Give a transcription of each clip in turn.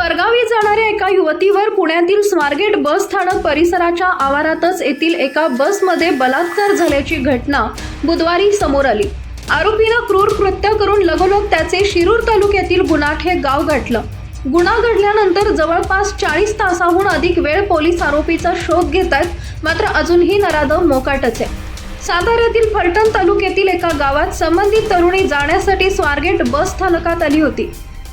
परगावी जाणाऱ्या एका युवतीवर पुण्यातील स्वारगेट बस स्थानक परिसराच्या आवारातच येथील एका बसमध्ये बलात्कार झाल्याची घटना बुधवारी समोर आली. आरोपीनं क्रूर कृत्य करून लगोलग त्याचे शिरूर तालुक्यातील गुनाट हे गाव गाठलं. गुन्हा घडल्यानंतर जवळपास चाळीस तासाहून अधिक वेळ पोलीस आरोपीचा शोध घेत आहेत मात्र अजूनही नराधम मोकाटच आहे. साताऱ्यातील फलटण तालुक्यातील एका गावात संबंधित तरुणी जाण्यासाठी स्वारगेट बस स्थानकात आली होती.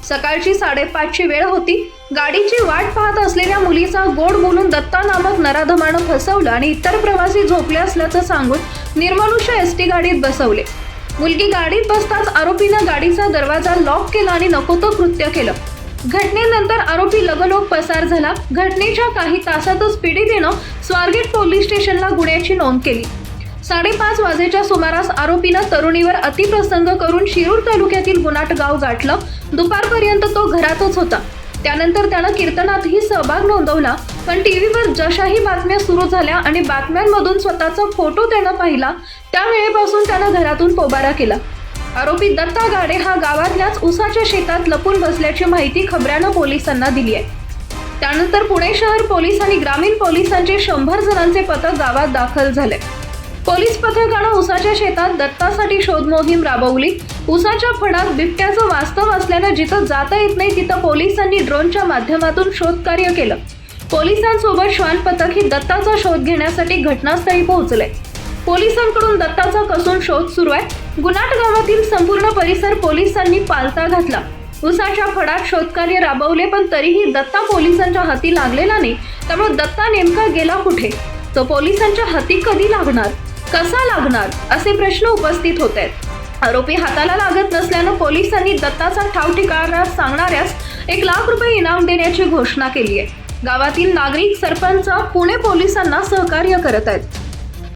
सकाळची साडेपाचची वेळ होती. गाडीची वाट पाहत असलेल्या मुलीचा गोड बोलून दत्ता नामक नराधमानं फसवलं आणि इतर प्रवासी झोपले असल्याचं सांगून निर्मनुष्य एस टी गाडीत बसवले. मुलगी गाडीत बसताच आरोपीनं गाडीचा दरवाजा लॉक केला आणि नको तो कृत्य केलं. घटनेनंतर आरोपी लगलोक पसार झाला. घटनेच्या काही तासातच पीडितेनं स्वारगेट पोलीस स्टेशनला गुन्ह्याची नोंद केली. साडेपाच वाजेच्या सुमारास आरोपीनं तरुणीवर अतिप्रसंग करून शिरूर तालुक्यातील गुनाट गाव गाठलं. दुपारपर्यंत तो घरातच होता. त्यानंतर त्यानं कीर्तनातही सहभाग नोंदवला. पण टीव्हीवर जशाही बातम्या सुरू झाल्या आणि बातम्यांमधून स्वतःचा फोटो त्यानं पाहिला त्यावेळेपासून त्यानं घरातून पोबारा केला. आरोपी दत्ता गाडे हा गावातल्याच उसाच्या शेतात लपून बसल्याची माहिती खबऱ्यानं पोलिसांना दिली आहे. त्यानंतर पुणे शहर पोलीस आणि ग्रामीण पोलिसांचे शंभर जणांचे पथक गावात दाखल झाले. पोलीस पथकानं उसाच्या शेतात दत्तासाठी शोध मोहीम राबवली. उसाच्या फडात बिबट्याचं वास्तव असल्यानं जिथं जाता येत नाही तिथं पोलिसांनी ड्रोनच्या माध्यमातून शोधकार्य केलं. पोलिसांसोबत श्वान पथक ही दत्ताचा शोध घेण्यासाठी घटनास्थळी पोहोचले. पोलिसांकडून दत्ताचा कसून शोध सुरू आहे. गुनाट गावातील संपूर्ण परिसर पोलिसांनी पालथा घातला. उसाच्या फडात शोधकार्य राबवले पण तरीही दत्ता पोलिसांच्या हाती लागलेला नाही. त्यामुळे दत्ता नेमका गेला कुठे? तो पोलिसांच्या हाती कधी लागणार? कसा लागणार असे प्रश्न उपस्थित होत आहेत आरोपी हाताला लागत नसल्यानं पोलिसांनी दत्ताचा ठाव ठिकाणा सांगणाऱ्यास एक लाख रुपये इनाम देण्याची घोषणा केली आहे गावातील नागरिक सरपंच पुणे पोलिसांना सहकार्य करत आहेत.